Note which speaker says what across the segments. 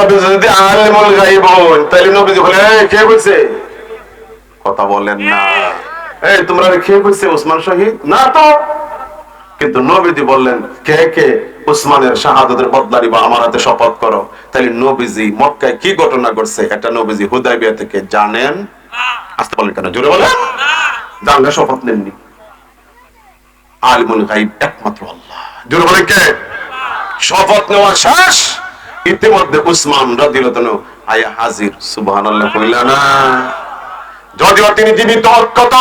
Speaker 1: নবীজি যদি আলেমুল গাইব হন তাহলে নবীজি বলে "এই, কে কইছে? কথা বলেন না। এই তোমরা শহীদ? না তো। কিন্তু নবীজি বললেন কে কে? উসমানের শাহাদতের আমার হাতে শপথ করো। তাহলে নবীজি মক্কায় কি ঘটনা ঘটছে এটা নবীজি হুদাইবিয়া থেকে জানেন? আসতে বলেন কেন? জোরে বলেন। জানলে শপথ নেননি। আলিমুল গাইব একমাত্র আল্লাহ। জোরে বলেন কে? শপথ নেওয়া শেষ। ইতিমধ্যে উসমান রাদিয়াল্লাহু আয়া হাজির, সুবহানাল্লাহ কইলা না। যদিও তিনি জীবিত অক্ষত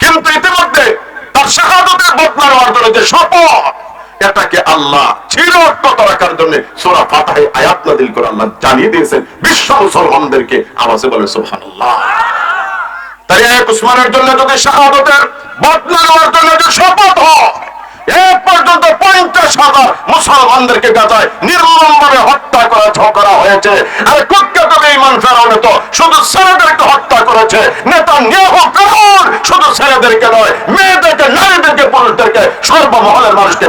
Speaker 1: কিন্তু ইতিমধ্যে তার শাহাদতের বদলা নেওয়ার জন্য যে শপথ, এটাকে আল্লাহ চিরক্ষত রাখার জন্য সূরা ফাতাহে আয়াত নাযিল করে আল্লাহ জানিয়ে দিয়েছেন। বিশ্ব মুসলমানদেরকে আওয়াজে বলে সুবহানাল্লাহ। তাই এক উসমানের জন্য যদি শাহাদতের বদলা নেওয়ার জন্য যে শপথ হয় সর্বমহলের মানুষকে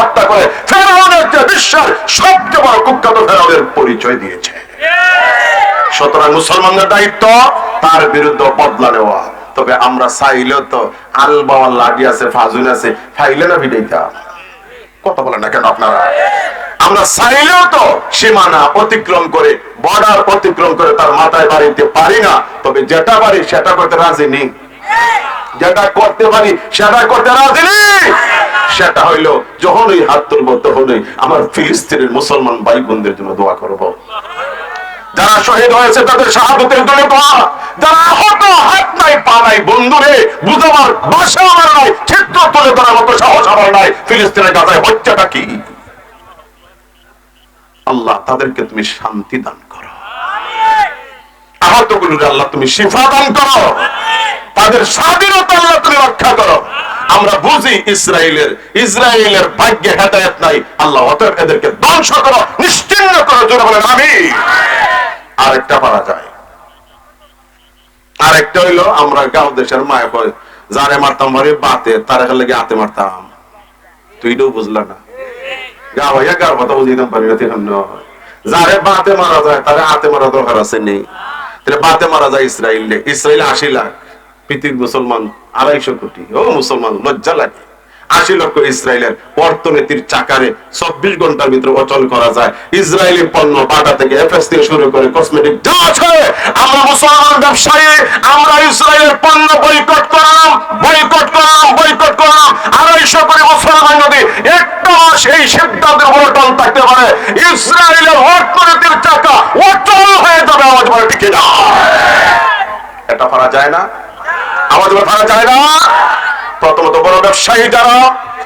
Speaker 1: হত্যা করে ফেরাউনের যে বিশ্বের সবচেয়ে বড় কুখ্যাত ফেরাউনের পরিচয় দিয়েছে। সুতরাং মুসলমানদের দায়িত্ব তার বিরুদ্ধে বদলা নেওয়া। তবে আমরা চাইলেও তো আল বাওয়ার লাঠি আছে ফাজুন আছে, ফাইলে না ভিড়াইতা কথা বলেন না কেন আপনারা? আমরা চাইলেও তো সীমানা অতিক্রম করে বর্ডার অতিক্রম করে তার মাথায় বাড়িতে পারি না। তবে যেটা পারি সেটা করতে রাজি নেই। যেটা করতে পারি সেটা করতে রাজি নেই। সেটা হইল যখনই হাত তুলবো তখনই আমার ফিলিস্তিনের মুসলমান ভাই বোনদের জন্য দোয়া করব। যারা শহীদ হয়েছে তাদের শাহাদতের জন্য দোয়া। যারা আহত হাত নাই পা নাই বন্ধুরে বুঝাবার ভাষা আমার নাই চিত্র তুলে ধরার মতো সাহস আমার নাই। ফিলিস্তিনের গাজায় হচ্ছেটা কি? আল্লাহ তাদেরকে তুমি শান্তি দান করো। আহত আহতগুলোর আল্লাহ তুমি শিফা দান করো। তাদের স্বাধীনতা আল্লাহ তুমি রক্ষা করো। আমরা বুঝি ইসরায়েলের ইসরায়েলের ভাগ্যে হেদায়ত নাই। আল্লাহ অতএব এদেরকে ধ্বংস করো নিশ্চিন্ন করো জোরে বলেন আমি আরেকটা পারা যায়। আরেকটা হইল আমরা গাঁও দেশের মায় কয় যারে মারতাম বাড়ি বাতে, তারা লেগে হাতে মারতাম। এটাও বুঝলা না। গা ভাইয়া গার কথা বুঝিতাম পারি না যারে বাতে মারা যায়, তারে হাতে মারা দরকার আছে নেই। তাহলে বাতে মারা যায় ইসরায়েল ইসরায়েল আশি লাখ। পৃথিবীর মুসলমান আড়াইশো কোটি। ও মুসলমান, লজ্জা লাগে। আশি লক্ষ ইসরায়েলের অর্থনীতির চাকারে চব্বিশ ঘণ্টার ভিতরে অচল করা যায়। ইসরায়েলি পণ্য বাটা থেকে এফএস থেকে শুরু করে কসমেটিক যা আছে, আমরা মুসলমান ব্যবসায়ী, আমরা ইসরায়েলের পণ্য বয়কট করলাম বয়কট করলাম বয়কট করলাম। আড়াইশো করে মুসলমান যদি সিদ্ধান্তের অটল থাকতে পারে, ইসরায়েলের অর্থনীতির চাকা অচল হয়ে যাবে, আওয়াজ বলে, ঠিক এটা যায় না? যায় না? প্রথমত বড় ব্যবসায়ী যারা,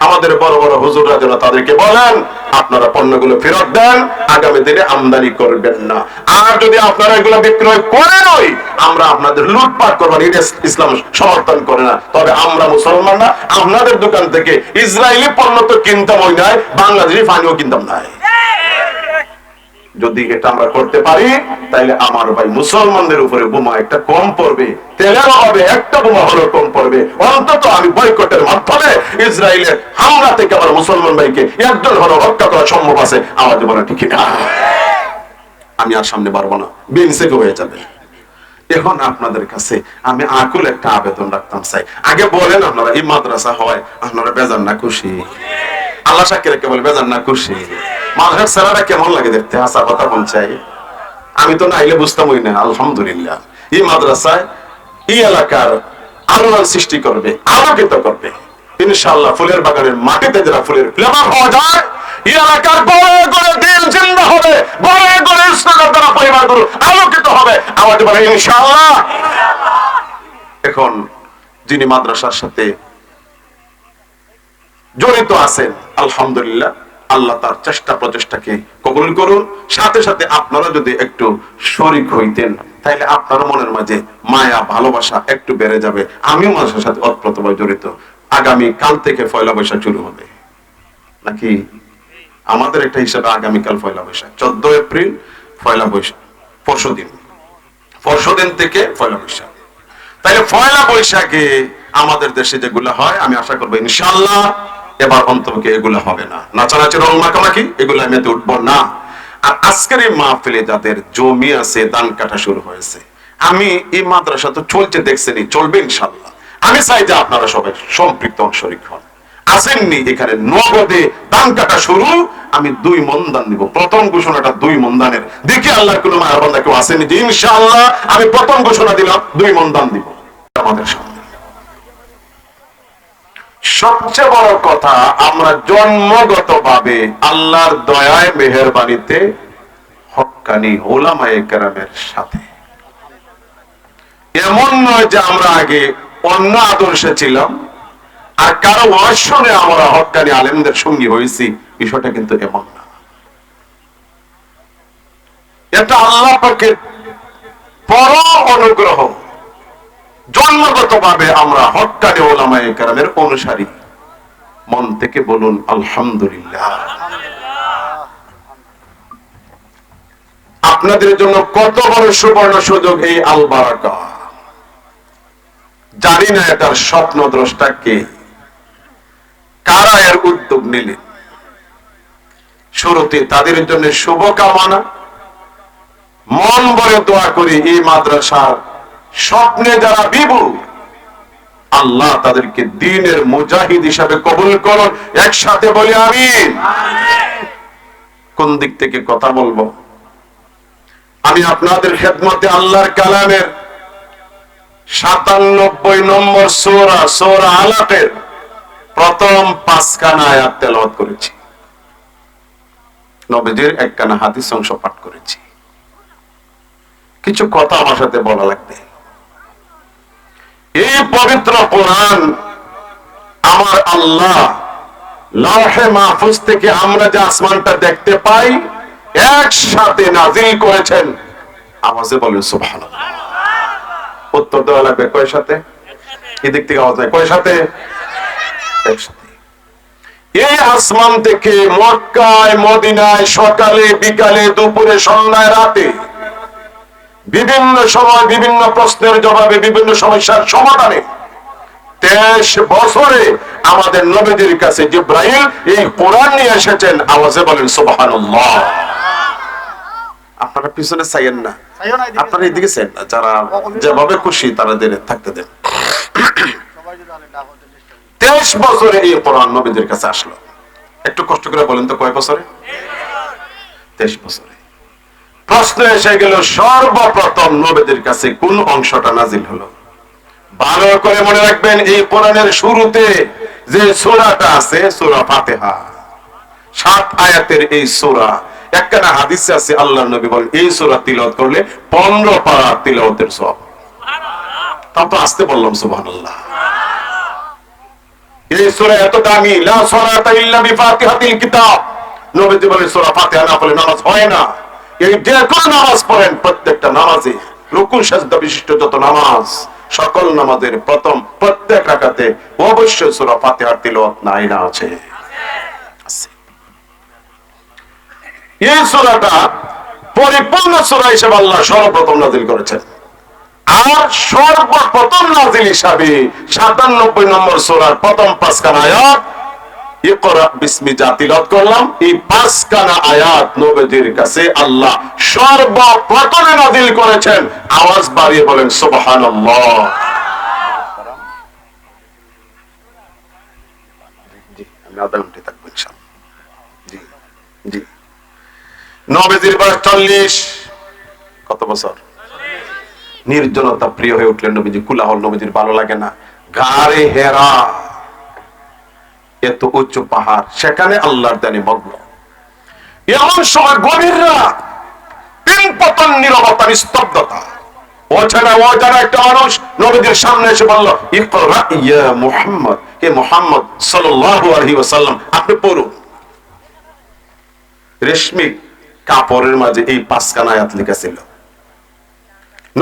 Speaker 1: আমাদের বড় বড় হুজুররা যেন তাদেরকে বলেন, আপনারা পণ্যগুলো ফেরত দেন, আগামী দিনে আমদানি করবেন না। আর যদি আপনারা এগুলো বিক্রয় করে নই আমরা আপনাদের লুটপাট করবেন এটা ইসলাম সমর্থন করে না। তবে আমরা মুসলমানরা আপনাদের দোকান থেকে ইসরায়েলি পণ্য তো কিনতাম ওই নয় বাংলাদেশি পানিও কিনতাম না যদি এটা আমরা করতে পারি তাহলে আমার ভাই মুসলমানদের উপরে বোমা একটা কম পড়বে তেলের অভাবে একটা বোমা হলো কম পড়বে। অন্তত আমি বয়কটের মাধ্যমে ইসরায়েলের হামলা থেকে আমার মুসলমান ভাইকে একজন হলো রক্ষা করা সম্ভব আছে, আওয়াজ বলা ঠিক না আমি আর সামনে পারব না বিনসেকে হয়ে যাবে। এখন আপনাদের কাছে আমি আকুল একটা আবেদন রাখতাম, চাই। আগে বলেন আপনারা, এই মাদ্রাসা হয়, আপনারা বেজান না খুশি। আল্লাহ সাক্ষী রেখে বলে, বেজান না খুশি। মাদ্রাসার ছেলেরা কেমন লাগে দেখতে? হাসা কথা পৌঁছাই আমি তো নাইলে বুঝতাম ওই না, আলহামদুলিল্লাহ। এই মাদ্রাসায়, এই এলাকার আলোড়ন সৃষ্টি করবে, আলোকিত করবে। ফুলের বাগানের মাটিতে যারা ফুলের ফ্লেভার হওয়া যায়, এই এলাকার গড়ে দিন জিন্দা হবে, গড়ে গড়ে ইসলামের দ্বারা আলোকিত হবে। আমাদের বলে এখন যিনি মাদ্রাসার সাথে জড়িত আছেন, আলহামদুলিল্লাহ আল্লাহ তার চেষ্টা প্রচেষ্টাকে কবুল করুন। সাথে সাথে আপনারা যদি একটু শরিক হইতেন তাহলে আপনার মনের মাঝে মায়া, ভালোবাসা একটু বেড়ে যাবে। আমিও মানুষের সাথে অতপ্রতভাবে জড়িত। আগামী কাল থেকে পয়লা বৈশাখ শুরু হবে। নাকি? আমাদের একটা হিসাবে আগামীকাল পয়লা বৈশাখ। চোদ্দ এপ্রিল, পয়লা বৈশাখ। পরশু দিন। পরশু দিন থেকে পয়লা বৈশাখ। তাহলে পয়লা বৈশাখে আমাদের দেশে যেগুলো হয়, আমি আশা করব ইনশাল্লাহ এবার অন্তকে এগুলো হবে না। নাচানাচি রং মাখামাখি, এগুলো আমি এতে উঠবো না। আর আজকের এই মাহফিলে যাদের জমি আছে দান কাটা শুরু হয়েছে, আমি এই মাদ্রাসা তো চলছে দেখছেনি চলবে ইনশাল্লাহ আমি চাই যে আপনারা সবাই সম্পৃক্ত শরিক হন। আসেননি, এখানে নগদে দান কাটা শুরু, আমি দুই মন দান দিব প্রথম ঘোষণাটা দুই মন দানের দেখি আল্লাহর কোন মায়ের বান্দা কেউ আসেনি যে, ইনশাআল্লাহ, আমি প্রথম ঘোষণা দিলাম, দুই মন দান দিব। আমাদের সামনে। সবচেয়ে বড় কথা, আমরা জন্মগত ভাবে আল্লাহর দয়ায় মেহরবানিতে হক্কানি ওলামায়ে কেরামের সাথে। এমন নয় যে আমরা আগে অন্য আদর্শে ছিলাম, আর কারও অশ্বনে আমরা হকানি আলেমদের সঙ্গী হয়েছি, বিষয়টা কিন্তু এমন না। এটা আল্লাহ পাকের পরম অনুগ্রহ। জন্মগত ভাবে আমরা হকানি ওলামায় কেরামের অনুসারী। মন থেকে বলুন, আলহামদুলিল্লাহ। আপনাদের জন্য কত বড় সুবর্ণ সুযোগ এই আল বারাকা জানি না এটার স্বপ্ন দ্রষ্টা কে। কারা এর উদ্যোগ নিলেন শুরুতে তাদের জন্য শুভকামনা। মন ভরে দোয়া করি এই মাদ্রাসার স্বপ্নে যারা বিভু, আল্লাহ তাদেরকে দিনের মুজাহিদ হিসাবে কবুল করুন। একসাথে বলি আমি কোন দিক থেকে কথা বলব? আমি আপনাদের খেদমতে আল্লাহর কালামের সাতানব্বই নম্বর সোরা সোরা আলাপের প্রথম পাঁচখানা আয়াত তেলাওয়াত করেছি। নবীজির একখানা হাদিস অংশ পাঠ করেছি। কিছু কথা আমার সাথে বলা লাগবে। এই পবিত্র কোরআন আমার আল্লাহ লাহে মাহফুজ থেকে আমরা যে আসমানটা দেখতে পাই, একসাথে নাজিল করেছেন। আওয়াজে বলেন সুবহান উত্তর দেওয়া লাগবে কয় সাথে? এদিক থেকে আওয়াজ নাই। কয় সাথে? এই আসমান থেকে মক্কায়, মদিনায় সকালে, বিকালে, দুপুরে, সন্ধ্যায়, রাতে বিভিন্ন সময় বিভিন্ন প্রশ্নের জবাবে বিভিন্ন সমস্যার সমাধানে তেইশ বছরে আমাদের নবীদের কাছে জিব্রাইল এই কোরআন নিয়ে এসেছেন আওয়াজে বলেন সুবাহান আপনারা পিছনে চাইয়েন না। আপনারা এদিকে চাইয়েন না। যারা যেভাবে খুশি তারা দিনে থাকতে দেন। তেইশ বছরে এই কোরআন নবীদের কাছে আসলো। একটু কষ্ট করে বলেন তো কয় বছরে? তেইশ বছরে। প্রশ্ন এসে গেল, সর্বপ্রথম নবীদের কাছে কোন অংশটা নাজিল হলো? ভালো করে মনে রাখবেন, এই কোরআনের শুরুতে যে সূরাটা আছে, সূরা ফাতিহা, সাত আয়াতের এই সূরা, একখানা হাদিসে আছে আল্লাহর নবী বলেন, এই সূরা তিলাওয়াত করলে 15 পারা তিলাওয়াতের সওয়াব। তাও তো আসতে বললাম, সুবহানাল্লাহ। এই সূরা এত দামি, লা সালাতা ইল্লা বিফাতিহাতিল কিতাব। নবীজি বলে সূরা ফাতিহা না পড়লে নামাজ হয় না। এই কোন নামাজ পড়েন প্রত্যেকটা নামাজে রুকুন বিশিষ্ট যত নামাজ, সকল নামাজের প্রথম প্রত্যেক রাকাতে অবশ্যই সূরা ফাতিহার আছে। এই সূরাটা পরিপূর্ণ সূরা হিসেবে আল্লাহ সর্বপ্রথম নাযিল করেছেন আর সর্বপ্রথম নাজিল হিসাবে সাতানব্বই নম্বর সোরার প্রথম পাঁচখানা করলাম, এই পাঁচখানা আয়াত কাছে আল্লাহ সর্বপ্রথমে নাজিল করেছেন। আওয়াজ বাড়িয়ে বলেন, সুবহানাল্লাহ। চল্লিশ। বছর? নির্জনতা প্রিয় হয়ে উঠলেন নবীজি, কুলাহল নবীজির ভালো লাগে না। গারে হেরা। এত উচ্চ পাহাড়, সেখানে আল্লাহর দানে মগ্ন। এমন সময় গভীর রাত তিন পতন নিরবতা, নিস্তব্ধতা। অচেনা অজানা একটা মানুষ নবীদের সামনে এসে বলল, ইকরা ইয়া মুহাম্মদ। হে মুহাম্মদ সাল্লাল্লাহু আলাইহি ওয়াসাল্লাম, আপনি পড়ুন। রেশমি কাপড়ের মাঝে এই পাঁচখানা আয়াত লেখা ছিল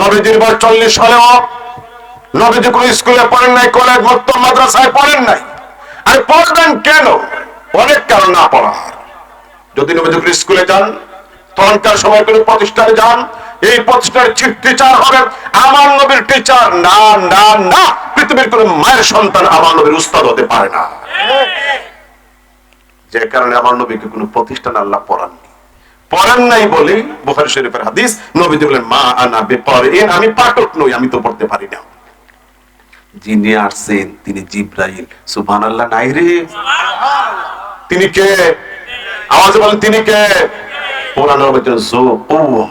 Speaker 1: নবীজির বয়স চল্লিশ হলেও নবীজি কোন স্কুলে পড়েন নাই, কলেজ, মক্তব, মাদ্রাসায় পড়েন নাই। আর পড়বেন কেন? অনেক কারণ না পড়ার যদি কোন স্কুলে যান তখনকার সময় কোন প্রতিষ্ঠানে যান, এই প্রতিষ্ঠানের টিচার হবেন আমার নবীর টিচার না না না, পৃথিবীর কোন মায়ের সন্তান আমার নবীর উস্তাদ হতে পারে না। যে কারণে আমার নবীকে কোনো প্রতিষ্ঠান আল্লাহ পড়াননি। পড়েন নাই বলে বুখারী শরীফের হাদিস, নবীজি বলেন, মা আনা বিকরিন আমি পাঠক নই, আমি তো পড়তে পারি না। যিনি আসছেন তিনি জিব্রাইল। সুবহানাল্লাহ নাই রে। তিনি কে? আওয়াজে বলেন তিনি কে? কুওয়া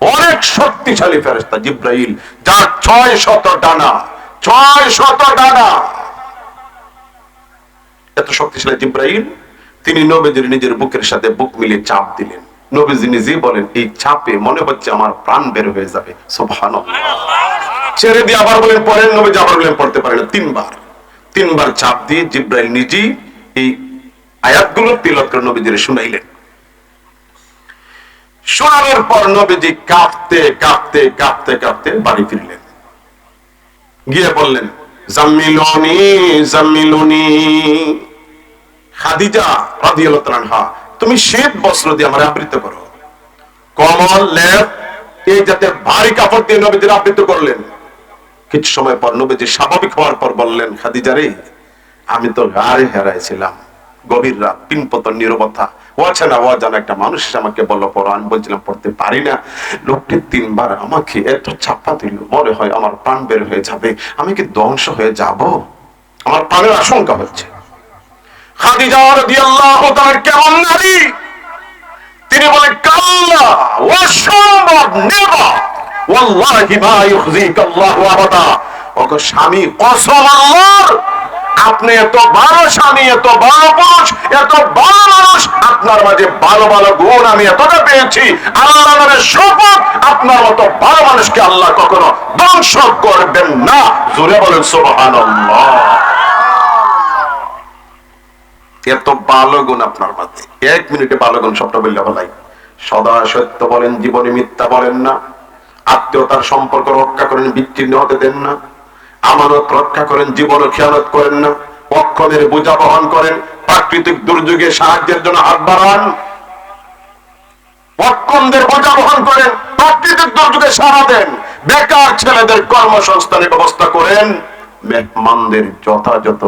Speaker 1: অনেক শক্তিশালী ফেরেশতা জিব্রাইল যার ছয় শত ডানা ছয় শত ডানা। এত শক্তিশালী জিব্রাইল তিনি নবীজির নিজের বুকের সাথে বুক মিলিয়ে চাপ দিলেন। নবীজি নিজে বলেন এই চাপে মনে হচ্ছে আমার প্রাণ বের হয়ে যাবে। সুবহানাল্লাহ। ছেড়ে দিয়ে আবার বলেন পড়েন নবীজি আবার বলেন, পড়তে পারেন তিনবার। তিনবার চাপ দিয়ে জিব্রাইল নিজেই এই আয়াতগুলো তিলত করে নবীজির শুনাইলেন। শোনানোর পর নবীজি কাঁপতে কাঁপতে কাঁপতে কাঁপতে বাড়ি ফিরলেন। গিয়ে বললেন, জাম্মিলনি জাম্মিলনি। খাদিজা রাদিয়াল্লাহু তাআলা তুমি শ্বেত বস্ত্র দিয়ে আমার আবৃত করো। কমল, লেপ, এই যাতে ভারী কাপড় দিয়ে নবীজির আবৃত করলেন। কিছু সময় পর নবীজি স্বাভাবিক হওয়ার পর বললেন, খাদিজা রে, আমি তো গাড়ি হেরাইছিলাম। গভীর রাত, পিনপতন, নিরবতা। একটা মানুষ আমাকে বলছিলাম, পড়তে পারি না। লোকটি তিনবার আমাকে এত চাপা দিল, মনে হয় আমার প্রাণ বের হয়ে যাবে। আমি কি ধ্বংস হয়ে যাব? আমার প্রাণের আশঙ্কা হচ্ছে। খাদিজা কেমন নারী? তিনি বলেন কাল্লা অসম্ভব নেভার আপনি এত ভালো স্বামী, এত পুরুষ, এত মানুষ, আপনার মাঝে ভালো ভালো গুণ আমি এতটা পেয়েছি আল্লাহ আপনার মতো ভালো মানুষকে আল্লাহ কখনো ধ্বংস করবেন না। জোরে বলেন, সুবহানাল্লাহ। এত ভালো গুণ আপনার মাঝে। এক মিনিটে ভালো গুণ সবটা বললে বলাই সদা সত্য বলেন, জীবনে মিথ্যা বলেন না। আত্মীয়তার সম্পর্ক রক্ষা করেন, বিচ্ছিন্ন হতে দেন না। আমানত রক্ষা করেন জীবন খেয়ালত করেন না। পক্ষদের বোঝা বহন করেন, প্রাকৃতিক দুর্যোগে সাহায্যের জন্য হাত বাড়ান। পক্ষদের বোঝা বহন করেন, প্রাকৃতিক দুর্যোগে সারা দেন। বেকার ছেলেদের কর্মসংস্থানের ব্যবস্থা করেন। মেহমানদের যথাযথ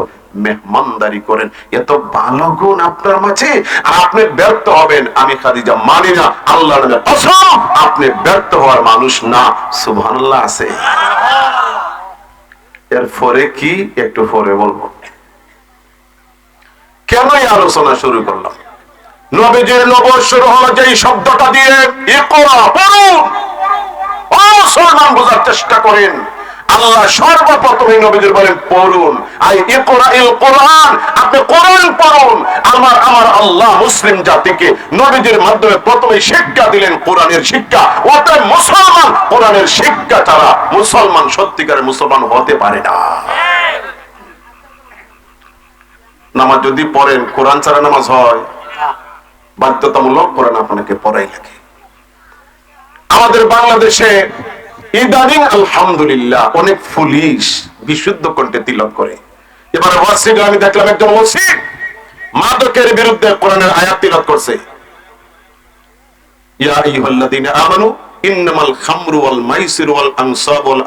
Speaker 1: মেহমানদারি করেন। এত ভালো গুণ আপনার মাঝে, আর আপনি ব্যর্থ হবেন। আমি খাদিজা মানি না আল্লাহ কসম, আপনি ব্যর্থ হওয়ার মানুষ না। সুবহানাল্লাহ আছে। এর পরে কি? একটু পরে বলব। কেন এই আলোচনা শুরু করলাম? নবীজির নবর শুরু হলো যে শব্দটা দিয়ে, ইকরা, পড়ুন। ও মুসলমান, বোঝার চেষ্টা করেন। আল্লাহ সর্বপ্রথম এই নবীজির বলেন, পড়ুন। আই ইকরা ইল কোরআন, আপনি কোরআন পড়ুন। আমার আমার আল্লাহ মুসলিম জাতিকে নবীজির মাধ্যমে প্রথমে শিক্ষা দিলেন কোরআনের শিক্ষা। অতএব মুসলমান কোরআনের শিক্ষা ছাড়া মুসলমান সত্যিকারের মুসলমান হতে পারে না। নামাজ যদি পড়েন, কোরআন ছাড়া নামাজ হয়। বাধ্যতামূলক কোরআন আপনাকে পড়াই লাগে। আমাদের বাংলাদেশে ইদানিং আলহামদুলিল্লাহ অনেক পুলিশ বিশুদ্ধ কণ্ঠে তিলক করে। এবার ওয়াসিদ আমি দেখলাম একজন ওসিদ মাদকের বিরুদ্ধে কোরআনের আয়াত তিলক করছে। ইয়া আমানু ইন্নামাল খামরু ওয়াল মাইসিরু ওয়াল আনসাবু ওয়াল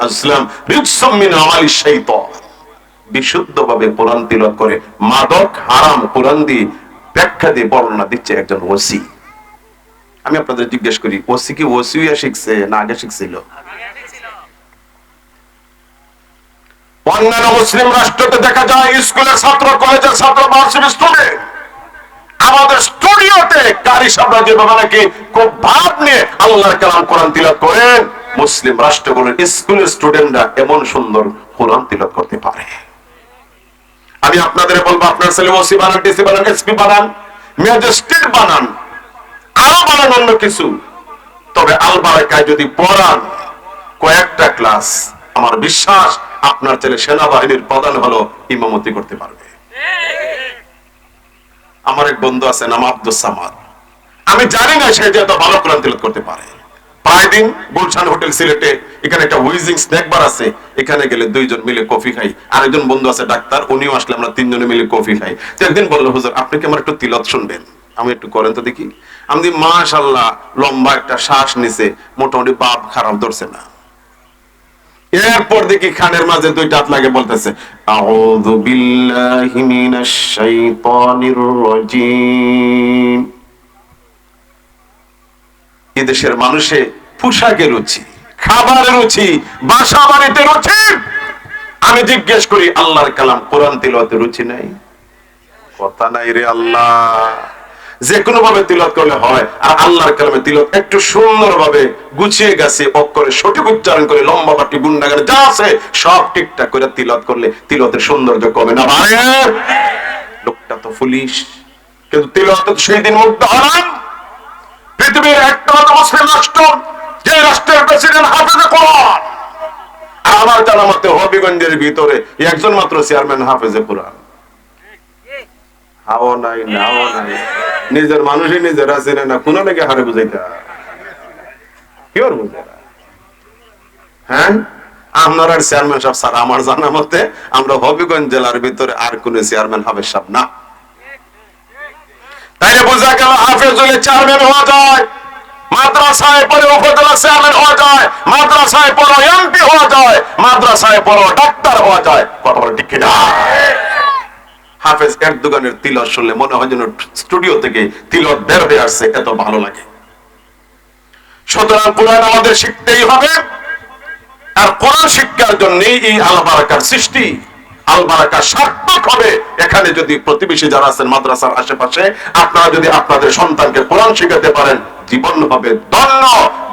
Speaker 1: রিজসুম মিন শাইতান। বিশুদ্ধভাবে কোরআন তিলত করে। মাদক হারাম, কোরআন দিয়ে ব্যাখ্যা দিয়ে বর্ণনা দিচ্ছে একজন ওসি। আমি আপনাদের জিজ্ঞেস করি, ওসি কি ওসি শিখছে না আগে শিখছিল? অন্যান্য মুসলিম রাষ্ট্রতে দেখা যায়, স্কুলের ছাত্র, কলেজের ছাত্র ভার্সিটি স্টুডেন্ট আমাদের স্টুডিওতে কারি সাম্রাজ্য যেভাবে নাকি খুব ভাব নিয়ে আল্লাহর কালাম কোরআন তিলত করেন, মুসলিম রাষ্ট্রগুলোর স্কুলের স্টুডেন্টরা এমন সুন্দর কোরআন তিলত করতে পারে। আমি আপনাদের বলব, আপনার ছেলে ওসি বানান, ডিসি বানান, এসপি বানান, ম্যাজিস্ট্রেট বানান, আরও বানান অন্য কিছু। তবে আলবারাকায় যদি পড়ান, কয়েকটা ক্লাস আমার বিশ্বাস আপনার ছেলে সেনাবাহিনীর প্রধান হলো ইমামতি করতে পারবে। আমার এক বন্ধু আছে, নাম আব্দুল সামাদ। আমি জানি না সে যে এত ভালো কোরআন তিলত করতে পারে। প্রায় দিন গুলশান হোটেল সিলেটে এখানে একটা উইজিং স্ন্যাক বার আছে। এখানে গেলে দুইজন মিলে কফি খাই। বন্ধু আছে, ডাক্তার, উনিও আসলে আমরা তিনজনে মিলে কফি খাই। একদিন বলল, হুজুর, আপনি কি আমার একটু তিলত শুনবেন? আমি একটু করেন তো দেখি। আমি মাশাল্লাহ লম্বা একটা শ্বাস নিছে। মোটামুটি বাপ খারাপ ধরছে না। এরপর দেখি খানের মাঝে দুইটা হাত লাগে বলতেছে, আউযু বিল্লাহি মিনাশ শাইতানির রাজিম। এই দেশের মানুষে পোশাকে রুচি খাবারের রুচি, বাসা বাড়িতে রুচি। আমি জিজ্ঞেস করি, আল্লাহর কালাম কোরআন তিলতে রুচি নাই? কথা নাই রে আল্লাহ। যে কোনো ভাবে তিলত করলে হয়, আর আল্লাহর কালামে তিলত একটু সুন্দর ভাবে গুছিয়ে গেছে, অক্ষরে সঠিক উচ্চারণ করে লম্বা বাটি গুন্ডাগারে যা আছে সব ঠিকঠাক করে তিলত করলে তিলতের সৌন্দর্য কমে না। লোকটা তো পুলিশ, কিন্তু তিলত সেই দিন মুক্ত হলাম। পৃথিবীর একটা মুসলিম রাষ্ট্র, যে রাষ্ট্রের প্রেসিডেন্ট হাফেজে কোরআন। আমার জানা মতে হবিগঞ্জের ভিতরে একজন মাত্র চেয়ারম্যান হাফেজে কোরআন। নাই নাই। নিজের মানুষই নিজেরা চেনে না, কোন লেগে হারে বুঝাইতে হয়? আপনার আর চেয়ারম্যান স্যার, আমার জানা মতে আমরা হবিগঞ্জ জেলার ভিতরে আর কোন চেয়ারম্যান সাহেব না। বোঝা গেল চেয়ারম্যান হওয়া যায়, মাদ্রাসায় পরে উপজেলা চেয়ারম্যান হওয়া যায়, মাদ্রাসায় পরে এমপি হওয়া যায়, মাদ্রাসায় পরে ডাক্তার হওয়া যায়। কথা ঠিক কিনা? হাফেজ এক দোকানের তিলত শুনলে মনে হয় যেন স্টুডিও থেকে তিলত বের হয়ে আসছে, এত ভালো লাগে। সুতরাং কোরআন আমাদের শিখতেই হবে, আর কোরআন শিক্ষার জন্য এই আল বারাকার সৃষ্টি আল বারাকা সার্থক হবে। এখানে যদি প্রতিবেশী যারা আছেন মাদ্রাসার আশেপাশে, আপনারা যদি আপনাদের সন্তানকে কোরআন শিখাতে পারেন, জীবন হবে দন্য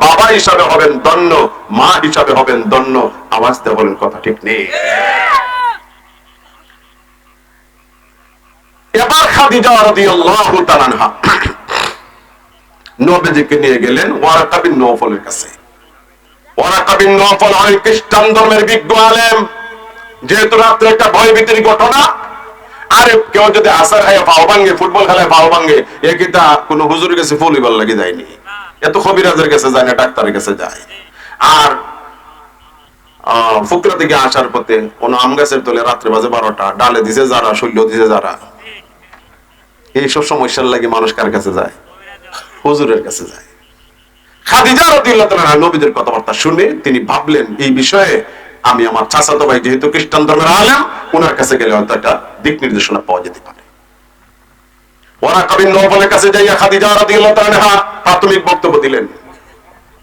Speaker 1: বাবা হিসাবে হবেন দন্য মা হিসাবে হবেন দন্য আওয়াজ বলেন কথা ঠিক নেই এবার যেহেতু রাত্রে একটা ভয়ভীতির ঘটনা, আরে কেউ যদি আসার ভাঙ্গে ফুটবল খেলায় ভাঙ্গে এ কিতা কোন হুজুরের কাছে ফুলিবল লাগে যায়নি? এত কবিরাজের কাছে যায় না, ডাক্তারের কাছে যায়। আর ফুকরা থেকে আসার পথে কোন আম গাছের তলে রাত্রে বাজে বারোটা, ডালে দিছে যারা শৈল্য দিছে যারা। এইসব সমস্যার লাগে মানুষ কার কাছে যায়? হুজুরের কাছে যায়। খাদিজা নবীদের কথাবার্তা শুনে তিনি ভাবলেন, এই বিষয়ে আমি আমার চাচাতো ভাই যেহেতু খ্রিস্টান ধর্মের আলেম ওনার কাছে গেলে হয়তো একটা দিক নির্দেশনা পাওয়া যেতে পারে। ওরা কবিন নবলের কাছে যাইয়া খাদিজা প্রাথমিক বক্তব্য দিলেন।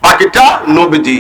Speaker 1: বাকিটা নবীজি